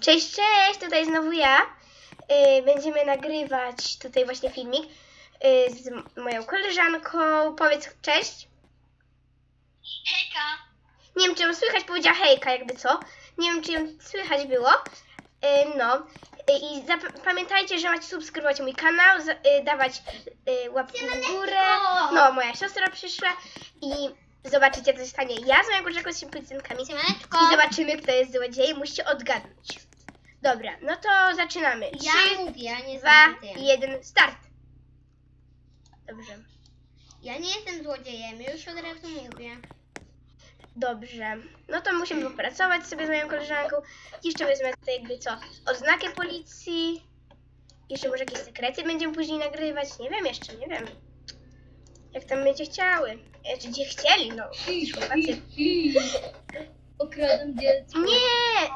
Cześć, cześć, tutaj znowu ja. Y, będziemy nagrywać tutaj właśnie filmik y, z moją koleżanką. Powiedz cześć. Hejka! Nie wiem, czy ją słychać, powiedziała hejka, jakby co. Nie wiem, czy ją słychać było. Y, no. I pamiętajcie, że macie subskrybować mój kanał, dawać łapki w górę. No, moja siostra przyszła i zobaczycie, co się stanie. Ja z moją koleżanką z policjankami. Siemaneczko! I zobaczymy, kto jest złodziej. Musicie odgadnąć. Dobra, no to zaczynamy. Ja Trzy, mówię, a nie dwa, złodziejem. jeden, start. Dobrze, Ja nie jestem złodziejem, już od razu mówię. dobrze. No to musimy popracować sobie z moją koleżanką. Jeszcze wezmę tutaj jakby co, odznakę policji. Jeszcze może jakieś sekrety będziemy później nagrywać. Nie wiem jeszcze, nie wiem. Jak tam będzie chciały. E, Czy gdzie chcieli, no. Chłopacy. Okradam dziecko. Nie!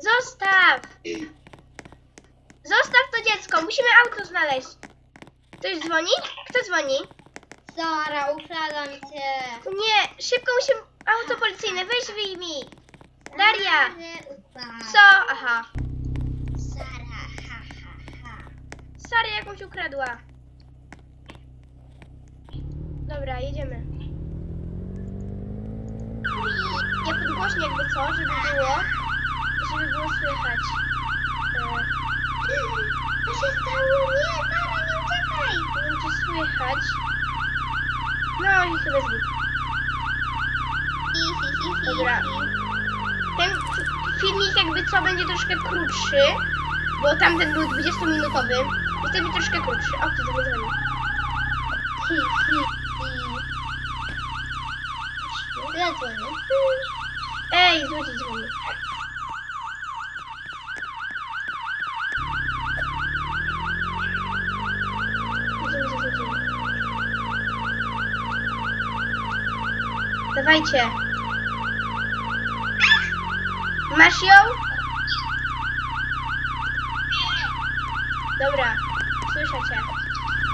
Zostaw! Zostaw to dziecko, musimy auto znaleźć. Ktoś dzwoni? Kto dzwoni? Sara, ukradam cię. Nie, szybko musimy... Auto policyjne, weź wyjmij. Daria! Co? Aha. Sara, ha, ha, ha. Sara jakąś ukradła. Dobra, jedziemy. Ja podgłośnię jakby co, żeby było, żeby było słychać. E, Co się stało? Nie, Sara, nie uciekaj. Nie wiem, czy słychać. No i chyba hi. Dobra. Ten filmik jakby co będzie troszkę krótszy, bo tamten był 20-minutowy. I ten troszkę krótszy. O, to dzwoni? Hi, hi. Ej, złodziej dzwoni. Idziemy za złodziejem. Dawajcie. Masz ją? Dobra, słyszę cię.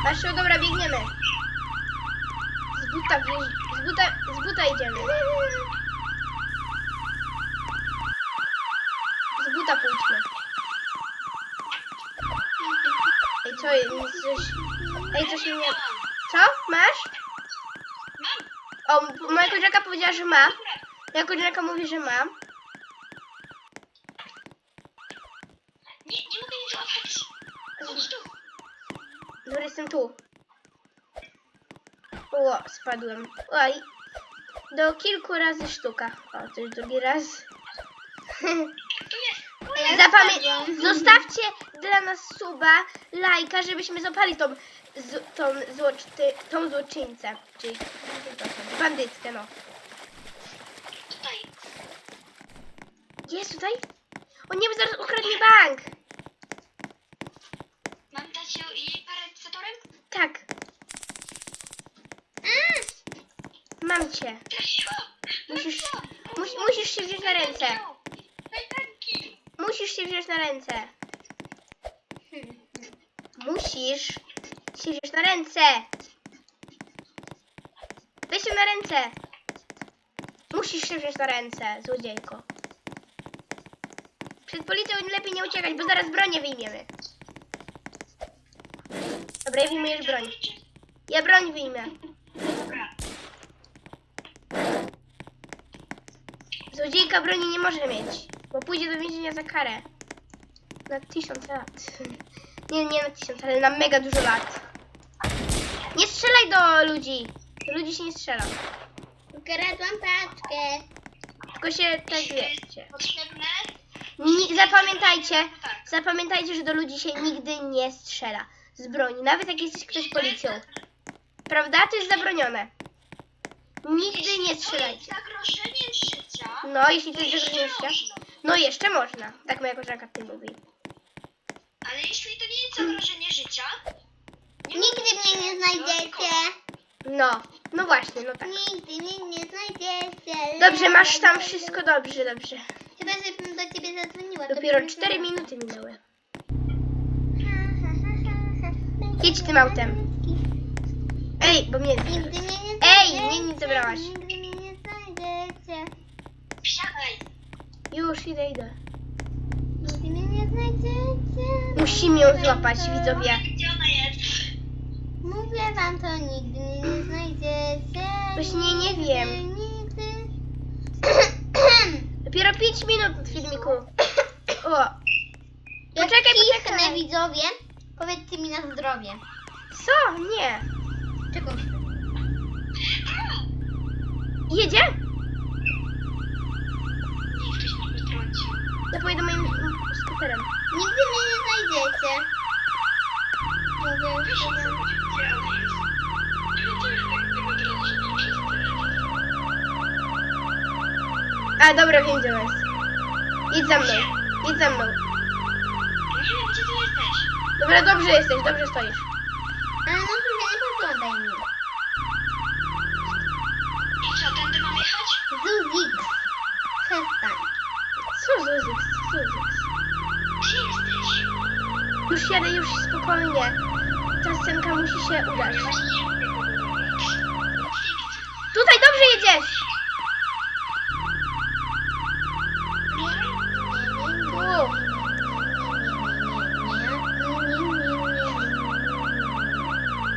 Masz ją, dobra, biegniemy. Z buta, z buta, z buta idziemy. Z buta pójdźmy. Ej, co jest? Coś... Ej, coś mnie... Co? Masz? O, moja koleżanka powiedziała, że ma. Moja koleżanka mówi, że ma. Nie, nie mogę nic załatwić. Chodź tu. Dobra, jestem tu. O, spadłem. Oj. Do kilku razy sztuka. O, to już drugi raz. Zapamię- zostawcie dla nas suba, lajka, żebyśmy złapali tą, z, tą, złoczy, tą złoczyńcę. Czyli bandytkę, no. Tutaj. Jest tutaj? O nie, bo zaraz ukradnie bank. Mam dać ją i paralizatorem? Tak, Mm. mam cię. Musisz, mus, musisz się wziąć na ręce. Musisz się wziąć na ręce. Musisz się wziąć na ręce. Weź się na ręce. Musisz się wziąć na ręce, złodziejko. Przed policją lepiej nie uciekać, bo zaraz bronię wyjmiemy. Dobra, ja wyjmujesz broń. Ja broń wyjmę. Złodziejka broni nie może mieć, bo pójdzie do więzienia za karę. Na tysiąc lat. Nie, nie na tysiąc, ale na mega dużo lat. Nie strzelaj do ludzi. Do ludzi się nie strzela. Ukradłam paczkę. Tylko się tak wiecie. Potrzebne? Ni- zapamiętajcie, zapamiętajcie, że do ludzi się nigdy nie strzela. Z broni, nawet jak jesteś ktoś policją. Prawda? To jest zabronione. Nigdy nie strzelajcie. Zagrożenie życia. No, jeśli to jest zagrożenie życia. No jeszcze można. Tak moja koleżanka w tym mówi. Ale jeśli to nie jest zagrożenie życia... Nigdy mnie nie znajdziecie. No, no właśnie, no tak. Nigdy mnie nie znajdziecie. Dobrze, masz tam wszystko dobrze, dobrze. Chyba, żebym do ciebie zadzwoniła. to Dopiero bym 4 znała. minuty minęły. Jedź tym autem. Ej, bo mnie... Nigdy mnie nie Ej, mnie nie zabrałaś. Nigdy mnie nie znajdziecie. Wsiadaj. Już idę, idę. Nigdy mnie nie znajdziecie. Musimy ją złapać, widzowie. Gdzie ona jest? Mówię wam to, nigdy mnie nie znajdziecie. Właśnie nie Nigdy, wiem. Nigdy. Dopiero 5 minut w filmiku. O, Jak Poczekaj, kichnę, poczekaj. widzowie, powiedzcie mi na zdrowie. co? Nie. Czego? Jedzie? Nie, ktoś mnie potrącił. Ja pojedę moim skuterem. Nigdy mnie nie znajdziecie. Mówię. A, dobra, wiem gdzie jest. Idź za mną. Idź za mną. Nie wiem, gdzie ty jesteś. Dobra, dobrze jesteś, dobrze stoisz. Ale no to nie podglądaj mi. I co, tędy mam jechać? Zuzik. Przestań. Co Zuzix? Co Zuzix? Gdzie jesteś? Już jadę, spokojnie. Ta scenka musi się udać. Tutaj dobrze jedziesz!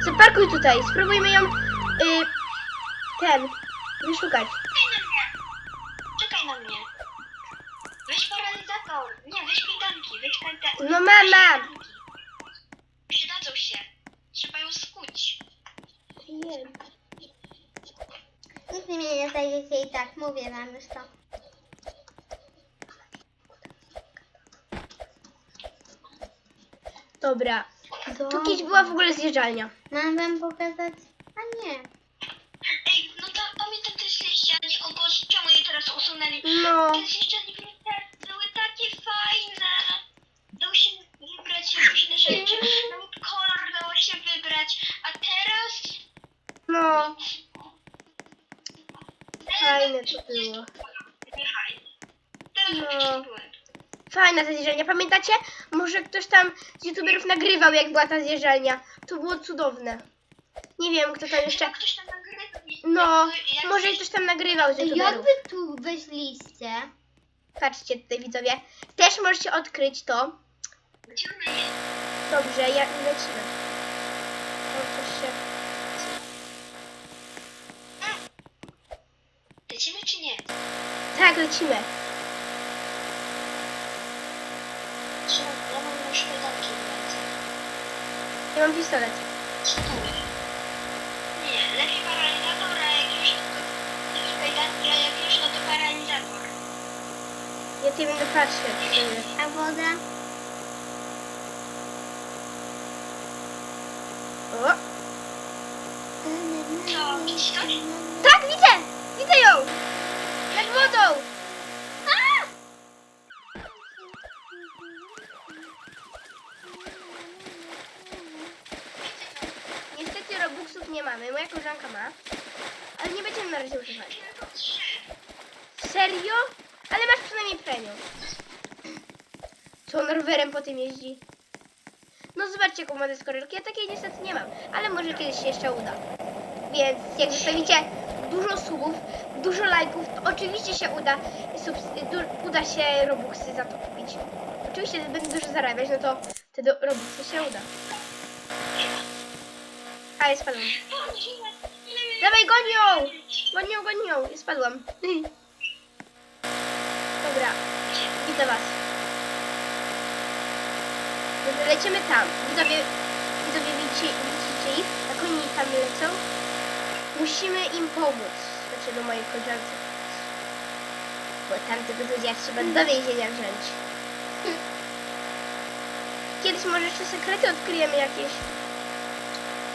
Zaparkuj tutaj, spróbujmy ją... Y, ten... Wyszukać. Czekaj na mnie. Czekaj na mnie. Weź paralizator. Nie, weź kajdanki. Weź kajdanki. No mam, mam. Przydadzą się. Trzeba ją skuć. Nigdy mnie nie znajdziecie i tak, mówię wam już to. Dobra. Tu kiedyś była w ogóle zjeżdżalnia. Mam wam pokazać? A nie. Ej, no to pamiętam te zjeżdżalnie. O Boże, czemu je teraz usunęli? No. Te zjeżdżalnie były, tak, były takie fajne. Dało się wybrać różne rzeczy. Nawet kolor dało się wybrać. A teraz... No. teraz Fajne to było. Nie fajne. Teraz No. no. byłem. Ta zjeżdżalnia. Pamiętacie? Może ktoś tam z youtuberów nagrywał, jak była ta zjeżdżalnia. To było cudowne. Nie wiem, kto tam jeszcze... Ktoś tam No, jakby- może ktoś- ktoś tam nagrywał z youtuberów. wy tu weszliście? Patrzcie tutaj, widzowie. Też możecie odkryć to. Gdzie ona jest? Dobrze, ja lecimy. O, coś się... Lecimy czy nie? Tak, lecimy. Trzeba, ja mam już kajdanki w ręce. Ja mam pistolet. Nie, lepiej paralizator, a jak już to... Jak już no to paralizator. Ja tutaj będę patrzeć. A woda? O, Co, widzisz to? tak, widzę! Widzę ją! Nad wodą! A! Niestety Robuxów nie mamy, moja koleżanka ma. Ale nie będziemy na razie używać. Tylko trzy. Serio? Ale masz przynajmniej premium. Co on rowerem po tym jeździ? No zobaczcie jaką ma deskorolkę. Ja takiej niestety nie mam, ale może kiedyś się jeszcze uda. Więc jak zostawicie dużo subów, dużo lajków, to oczywiście się uda, uda się Robuxy za to kupić. Oczywiście jak będę dużo zarabiać, no to wtedy Robuxy się uda. A, ja spadłam. Dawaj, ją, goń ją. Ja spadłam. Dobra, widzę was. Lecimy tam. Widzowie, widzowie widzicie, widzicie ich? Jak oni tam lecą? Musimy im pomóc. Znaczy do mojej koleżance. Bo tamtego złodzieja trzeba do więzienia wziąć. Kiedyś może jeszcze sekrety odkryjemy jakieś.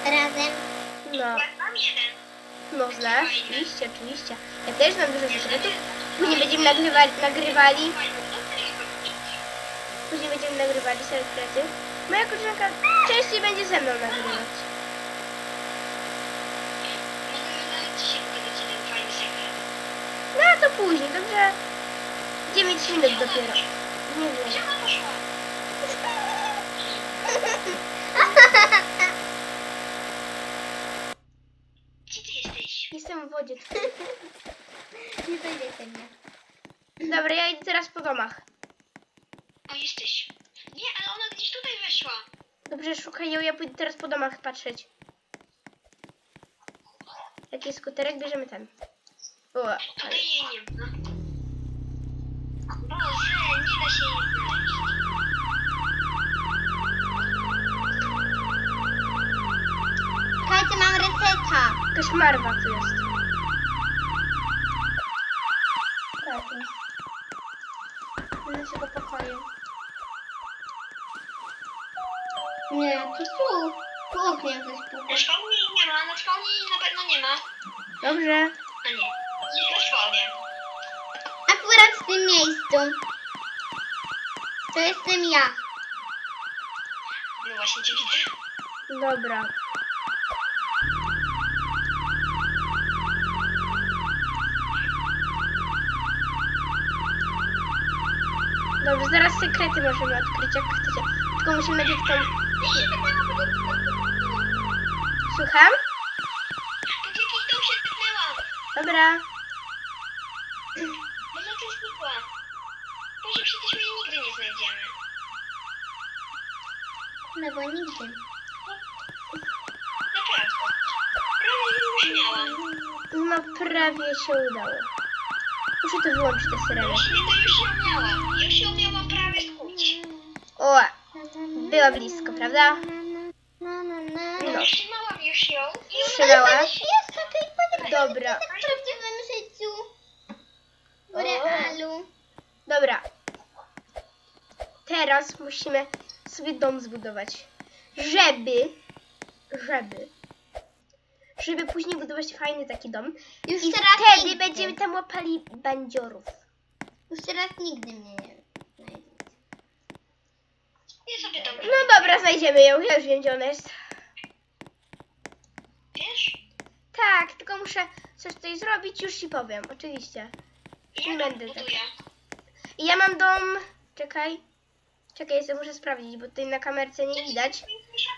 Razem. No, Ja mam jeden. można. Oczywiście, oczywiście. Ja też mam dużo sekretów. Później będziemy nagrywali, nagrywali Później będziemy nagrywali sekrety. Moja koleżanka częściej będzie ze mną nagrywać. No to później, dobrze? 9 minut dopiero. Nie wiem. Jestem w wodzie. Nie znajdziecie mnie. Dobra, ja idę teraz po domach. O, jesteś. Nie, ale ona gdzieś weszła. Dobrze, szukaj ją, ja pójdę teraz po domach patrzeć. Jaki jest skuterek? Bierzemy ten. O, ale... Jej nie ma. Boże, nie da się jej znaleźć. Słuchajcie, mam reseta. Jakaś marwa tu jest. Tak. Będę się do pokoju. Nie, to tu. Tu oknie ktoś puka. jej nie ma, na jej na pewno nie ma. Dobrze. A nie, jest na spawnie. Akurat w tym miejscu. To jestem ja. No właśnie cię widzę. Dobra. Dobrze, zaraz sekrety możemy odkryć, jak chcecie. Tylko musimy najpierw tą... Słucham? Jakiś dom się tepnęłam. Dobra. Ona tu znikła. Boże, przecież my jej nigdy nie znajdziemy. No bo nigdy. Naprawdę. Prawie już miałam. No prawie się udało. Muszę to wyłączyć tę syrenę. Właśnie to już ją miałam. Już ją miałam prawie skuć. O, była blisko, prawda? No. Trzymałam już ją i Dobra. w prawdziwym życiu. W O. realu. Dobra. Teraz musimy sobie dom zbudować. Żeby, żeby, żeby później budować fajny taki dom. Już I teraz wtedy nigdy. będziemy tam łapali bandziorów. Już teraz nigdy mnie nie znajdziecie. No dobra, znajdziemy ją. Ja już wiem, gdzie ona jest. Wiesz? Tak, tylko muszę coś tutaj zrobić, już ci powiem, oczywiście. Ja Nie będę tak. buduję. I ja mam dom. Czekaj. Czekaj, jeszcze muszę sprawdzić, bo tutaj na kamerce nie widać.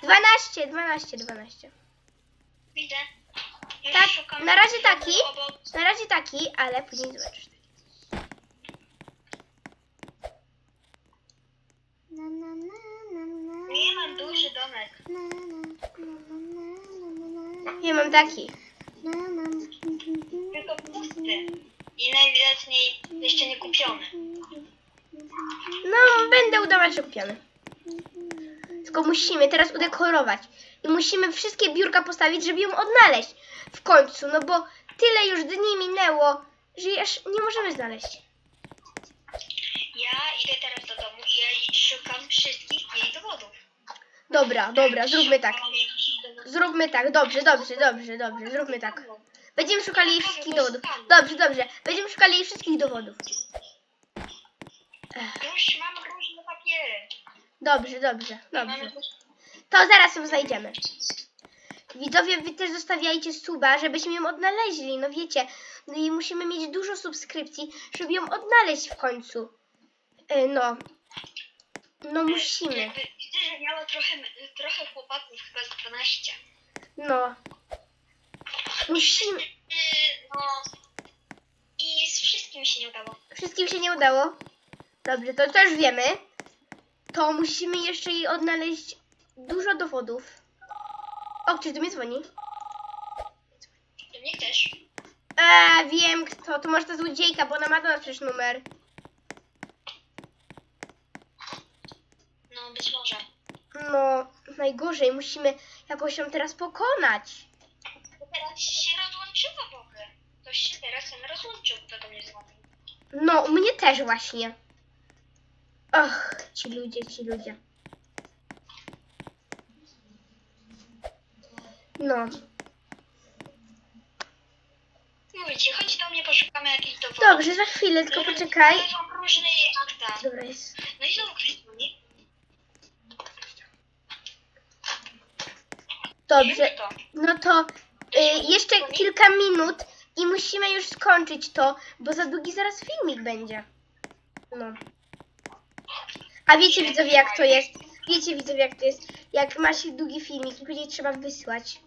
12, 12, 12. Widzę. Już Tak, szukam na razie taki. obok. Na razie taki, ale później zobaczysz. Na, na, na, Nie mam duży domek. Ja mam taki. Tylko pusty. I najwidoczniej jeszcze nie kupiony. No, będę udawać, że kupiony. Tylko musimy teraz udekorować. I musimy wszystkie biurka postawić, żeby ją odnaleźć. W końcu, no bo tyle już dni minęło, że aż nie możemy znaleźć. Ja idę teraz do domu i ja szukam wszystkich jej dowodów. Dobra, dobra, zróbmy tak. Zróbmy tak, dobrze, dobrze, dobrze, dobrze, zróbmy tak. Będziemy szukali jej wszystkich dowodów. Dobrze, dobrze. Będziemy szukali jej wszystkich dowodów. Już mam różne papiery. Dobrze, dobrze, dobrze. To zaraz ją znajdziemy. Widzowie, wy też zostawiajcie suba, żebyśmy ją odnaleźli, no wiecie. No i musimy mieć dużo subskrypcji, żeby ją odnaleźć w końcu. E, No. No musimy. Widzę, że miała trochę, trochę chłopaków, chyba z 12. No. Musimy. No. I z wszystkim się nie udało. Wszystkim się nie udało. Dobrze, to też wiemy. To musimy jeszcze jej odnaleźć dużo dowodów. O, ktoś do mnie dzwoni. To nie chcesz? Eee, wiem kto. To może ta złodziejka, bo ona ma do nas przecież numer. No, być może. No, najgorzej. Musimy jakoś ją teraz pokonać. Teraz się rozłączyła w ogóle. Ktoś się teraz ten rozłączył, kto do mnie dzwonił. No, u mnie też właśnie. Och, ci ludzie, ci ludzie. No, Mówię ci, chodź do mnie, poszukamy jakichś dowodów. dobrze, za chwilę, tylko poczekaj. Różne akta. Dobra, jest. No i znowu ktoś dzwoni. Dobrze, no to y, jeszcze kilka minut i musimy już skończyć to, bo za długi zaraz filmik będzie. No. A wiecie widzowie jak to jest? Wiecie widzowie jak to jest? Jak ma się długi filmik i później trzeba wysłać,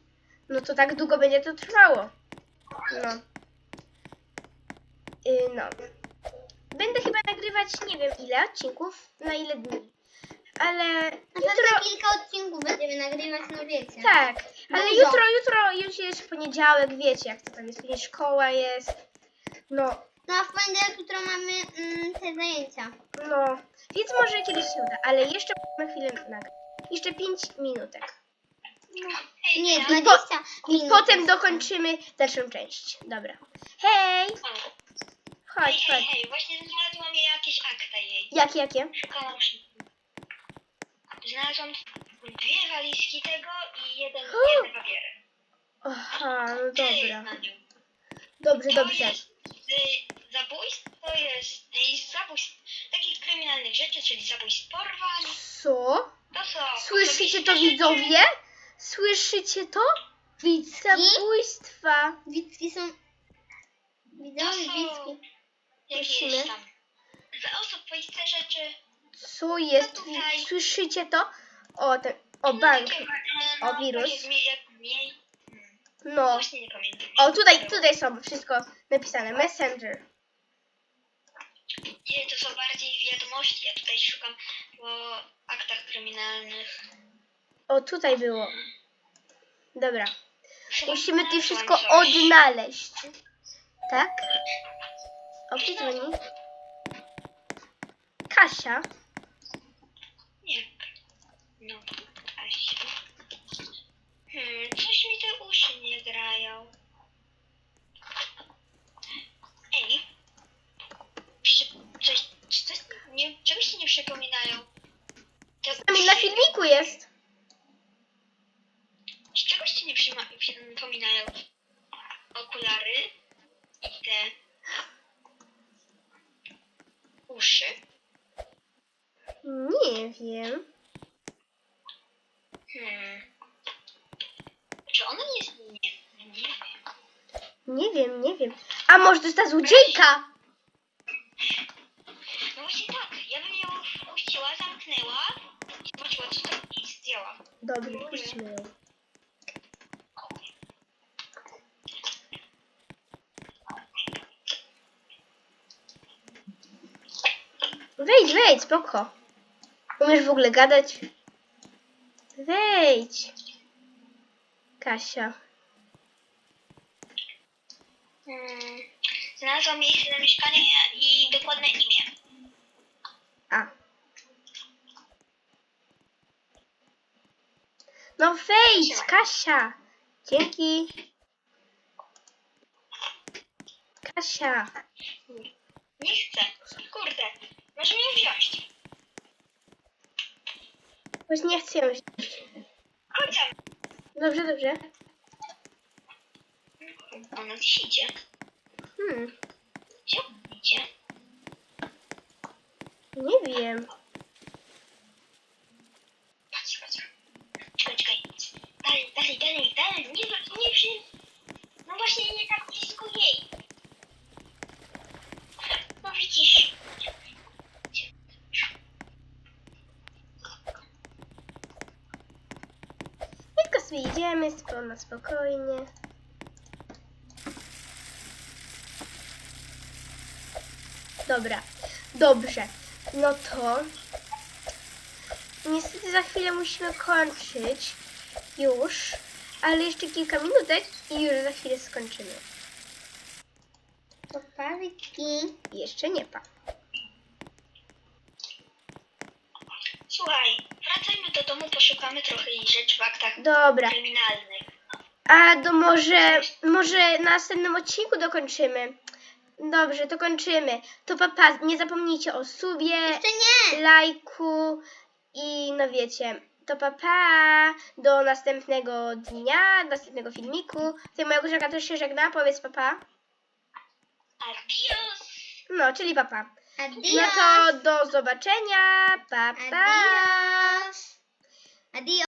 no to tak długo będzie to trwało. No. Y, no. będę chyba nagrywać nie wiem ile odcinków, na ile dni. Ale Na jutro... kilka odcinków będziemy nagrywać, no wiecie. Tak, ale Dużo. jutro, jutro już jest poniedziałek, wiecie jak to tam jest, później szkoła jest. No, No a w poniedziałek jutro mamy mm, te zajęcia. no, więc może kiedyś się uda, ale jeszcze na chwilę nagrać. Jeszcze 5 minutek. Hej, Nie, ja- 20 I minut. potem dokończymy dalszą część. Dobra. Hej! O, Hej, Chodź, hej, chodź. hej, właśnie znalazłam jej jakieś akta jej. Jakie, jakie? Szybko. Znalazłam dwie walizki tego i jeden, jedne papiery. Aha, no jest dobra. Dobrze, To dobrze. jest y, zabójstwo, jest y, zabójstw takich kryminalnych rzeczy, czyli zabójstw porwań. Co? To są Słyszycie to osobiste rzeczy. widzowie? Słyszycie to? Widz zabójstwa. Wicki są... To Widziałam są Wicki. jakieś Prosimy. tam za osobiste rzeczy. Co jest? No tutaj. Słyszycie to? O, ten, o bank. O, wirus. hmm, No. O, tutaj, tutaj są wszystko napisane. Messenger. Nie, to są bardziej wiadomości. Ja tutaj szukam po aktach kryminalnych. O, tutaj było. Dobra. Musimy to wszystko odnaleźć. Tak? O, kto dzwoni? Kasia. Nie. No, Asia. Hmm, coś mi te uszy nie grają. Ej. Coś, czy coś nie, czegoś się nie przypominają. Te uszy- filmiku jest. Z czegoś ci nie przyma- przypominają okulary i te uszy? Nie wiem. Hmm. Czy ona jest... Nie, nie wiem. Nie wiem, nie wiem. A może to jest ta złodziejka? No właśnie tak, ja bym ją wpuściła, zamknęła, zobaczyła co to i zdjęła. Dobrze, puśćmy ją. Wejdź, wejdź, spoko. Umiesz w ogóle gadać? Wejdź. Kasia. Hmm. Znalazłam miejsce zamieszkania i dokładne imię. A. No wejdź, Kasia. Dzięki. Kasia. Nie chcę. Kurde, może mnie wziąć. Właśnie nie chcę. Chodź. Dobrze, dobrze. Ona gdzieś idzie. Hmm, Gdzie ona idzie? nie wiem. Patrz, patrz. Czekaj, czekaj. Dalej, dalej, dalej, dalej. Nie, nie przy... No właśnie nie tak blisko jej. No widzisz. Tylko sobie idziemy, spo- na spokojnie. Dobra, dobrze. No to niestety za chwilę musimy kończyć już, ale jeszcze kilka minutek i już za chwilę skończymy. To pa, Wicki. Jeszcze nie pa. Słuchaj, wracajmy do domu, poszukamy trochę rzeczy w aktach Dobra, kryminalnych. A do może, może na następnym odcinku dokończymy. Dobrze, to kończymy. To papa, nie zapomnijcie o subie. Lajku i no wiecie, to pa, pa do następnego dnia, do następnego filmiku. Tutaj moja koleżanka też się żegna, powiedz papa. Adios! No, czyli papa. Adios. No to do zobaczenia, papa. Pa. Adios. Adios.